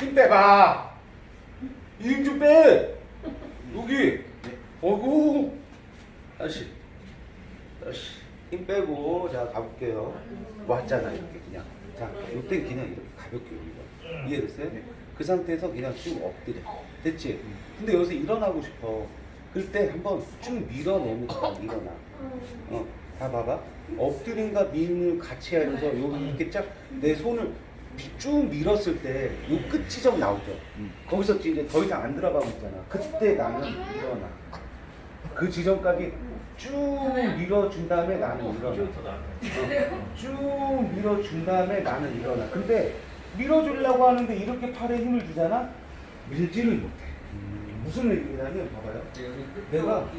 힘 빼봐. 힘좀 빼. 여기. 어구. 다시. 다시. 힘 빼고 자 가볼게요. 왔잖아 이렇게 그냥. 자 이때 그냥 이렇게 가볍게 올려. 이해됐어요? 그 상태에서 그냥 쭉 엎드려. 됐지? 근데 여기서 일어나고 싶어. 그때 한번 쭉 밀어내면서 일어나. 어, 다 봐봐. 엎드림과 밀을 같이 하면서 여기 이렇게 쫙 내 손을 쭉 밀었을 때 요 끝 지점 나오죠. 거기서 이제 더 이상 안 들어가고 있잖아. 그때 나는 일어나. 그 지점까지 쭉 밀어준 다음에 나는 일어나. 어, 쭉 밀어준 다음에 나는 일어나. 근데 밀어주려고 하는데 이렇게 팔에 힘을 주잖아? 밀지를 못해. 무슨 얘기냐면 봐봐요. 내가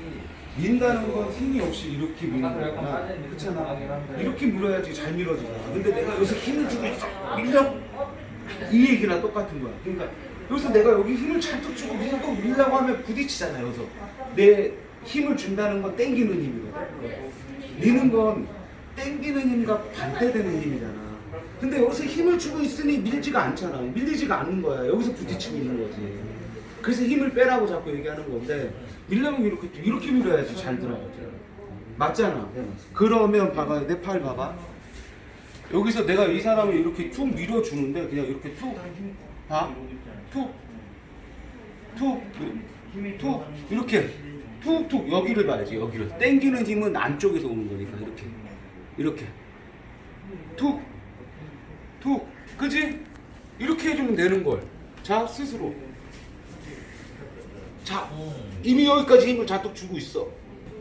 민다는 건 힘이 없이 이렇게 미는 거잖아. 그렇잖아. 이렇게 밀어야지 잘 밀어지잖아. 근데 내가 여기서 힘을 주고. 밀려? 이 얘기랑 똑같은 거야. 그러니까 여기서 내가 여기 힘을 잘뚝 주고 밀고 밀려고 하면 부딪히잖아. 여기서 내 힘을 준다는 건 땡기는 힘이거든. 미는 건 땡기는 힘과 반대되는 힘이잖아. 근데 여기서 힘을 주고 있으니 밀지가 않잖아. 밀리지가 않는 거야. 여기서 부딪히고 있는 거지. 그래서 힘을 빼라고 자꾸 얘기하는 건데 밀려면 이렇게 이렇게 밀어야지 잘 들어가죠. 맞잖아. 그러면 봐봐 내 팔 봐봐. 여기서 내가 이 사람을 이렇게 툭 밀어주는데 그냥 이렇게 툭 봐. 툭. 툭. 툭. 이렇게 툭툭 여기를 봐야지 여기를. 땡기는 힘은 안쪽에서 오는 거니까 이렇게. 이렇게. 툭. 툭. 그지? 이렇게 해주면 되는 걸. 자 스스로. 자, 이미 여기까지 힘을 잔뜩 주고 있어.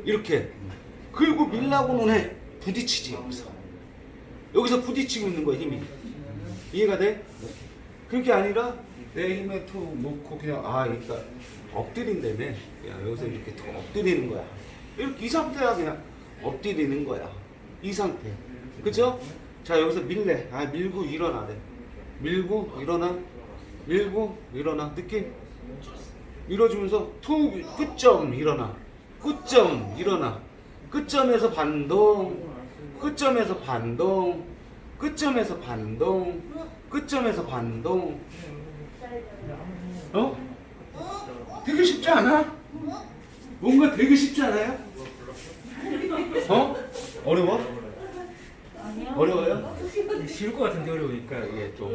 이렇게. 그리고 밀라고는 해. 부딪히지, 여기서. 여기서 부딪히고 있는 거야, 힘이. 이해가 돼? 그게 아니라 내 힘에 툭 놓고 그냥, 아, 그러니까 엎드린다며. 야, 여기서 이렇게 툭 엎드리는 거야. 이렇게 이 상태야, 그냥 엎드리는 거야. 이 상태. 그죠? 자, 여기서 밀래. 아, 밀고 일어나래. 밀고 일어나. 밀고 일어나. 느낌? 밀어주면서 툭 끝점 일어나 끝점 일어나 끝점에서 반동 끝점에서 반동 끝점에서 반동 끝점에서 반동 어? 되게 쉽지 않아? 뭔가 되게 쉽지 않아요? 어? 어려워? 어려워요? 쉬울 것 같은데 어려우니까 이게 좀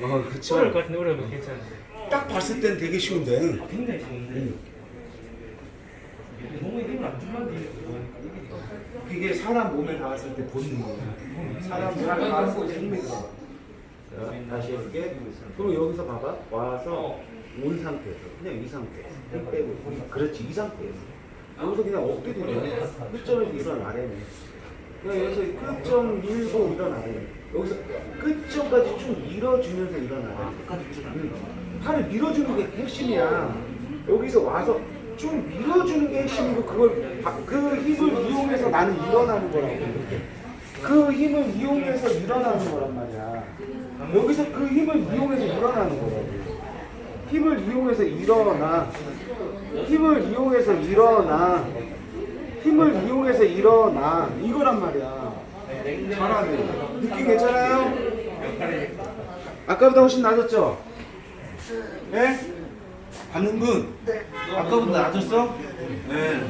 어 어려울 것 같은데 어려우면 괜찮은데 딱 봤을 땐 되게 쉬운데 굉장히 쉬운데 몸에 힘을 안 주면 돼 그게 사람 몸에 닿았을 때 본능이야. 사람 몸에 닿았을 때 힘이 들어가. 자, 다시 해볼게. 그럼 여기서 봐봐. 와서 온 상태에서 그냥 이 상태에서 힘 빼고. 그렇지 이 상태에서 여기서 그냥 엎드리네. 끝점에서 일어나래네. 여기서 끝점 밀고 일어나래. 여기서 끝점까지 쭉 밀어주면서 일어나래. 응. 팔을 밀어주는 게 핵심이야. 여기서 와서 좀 밀어주는 게 핵심이고 그걸 바- 그 힘을 이용해서 나는 일어나는 거라고. 그 힘을 이용해서 일어나는 거란 말이야. 여기서 그 힘을 이용해서 일어나는 거라고. 힘을 이용해서 일어나. 힘을 이용해서 일어나. 힘을 이용해서 일어나. 이거란 말이야. 잘하네. 느낌 괜찮아요? 아까보다 훨씬 나아졌죠? 네? 반응은? 아까보다 나아졌어? 네.